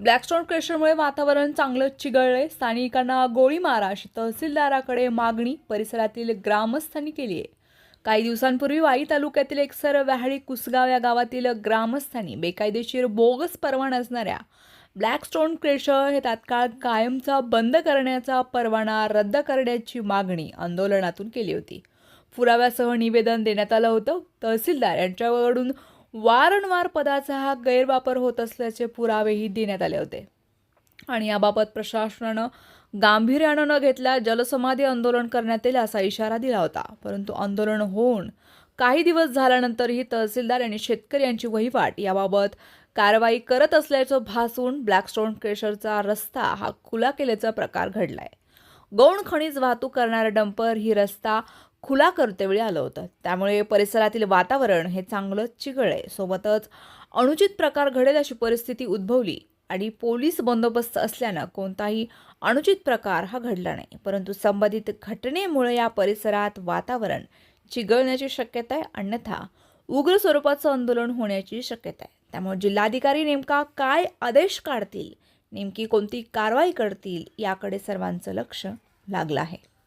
Blackstone क्रेशरमुळे वातावरण चांगलं चिघळले स्थानिकांना गोळी मारा अशी तहसीलदाराकडे मागणी परिसरातील ग्रामस्थांनी केली आहे. काही दिवसांपूर्वी वाई तालुक्यातील एकसर व्याहाळी कुसगाव या गावातील ग्रामस्थांनी बेकायदेशीर बोगस परवाना असणाऱ्या ब्लॅकस्टोन क्रेशर हे तात्काळ कायमचा बंद करण्याचा परवाना रद्द करण्याची मागणी आंदोलनातून केली होती. पुराव्यासह निवेदन देण्यात आलं होतं. तहसीलदार यांच्याकडून वारंवार पदाचा हा गैरवापर होत असल्याचे पुरावेही देण्यात आले होते. आणि याबाबत प्रशासनानं गांभीर्यानं न घेतल्या जलसमाधी आंदोलन करण्यात येईल असा इशारा दिला होता. परंतु आंदोलन होऊन काही दिवस झाल्यानंतरही तहसीलदार आणि शेतकरी यांची वहिवाट याबाबत कारवाई करत असल्याचं भासून ब्लॅकस्टोन क्रेशरचा रस्ता हा खुला केल्याचा प्रकार घडलाय. गौण खनिज वाहतूक करणारं डंपर ही रस्ता खुला करतेवेळी आलं होतं. त्यामुळे परिसरातील वातावरण हे चांगलं चिघळले सोबतच अनुचित प्रकार घडेल अशी परिस्थिती उद्भवली आणि पोलीस बंदोबस्त असल्यानं कोणताही अनुचित प्रकार हा घडला नाही. परंतु संबंधित घटनेमुळे या परिसरात वातावरण चिघळण्याची शक्यता आहे. अन्यथा उग्र स्वरूपाचं आंदोलन होण्याची शक्यता आहे. त्यामुळे जिल्हाधिकारी नेमका काय आदेश काढतील? नेमकी कोणती कारवाई करतील? याकडे सर्वांचं लक्ष लागलं आहे.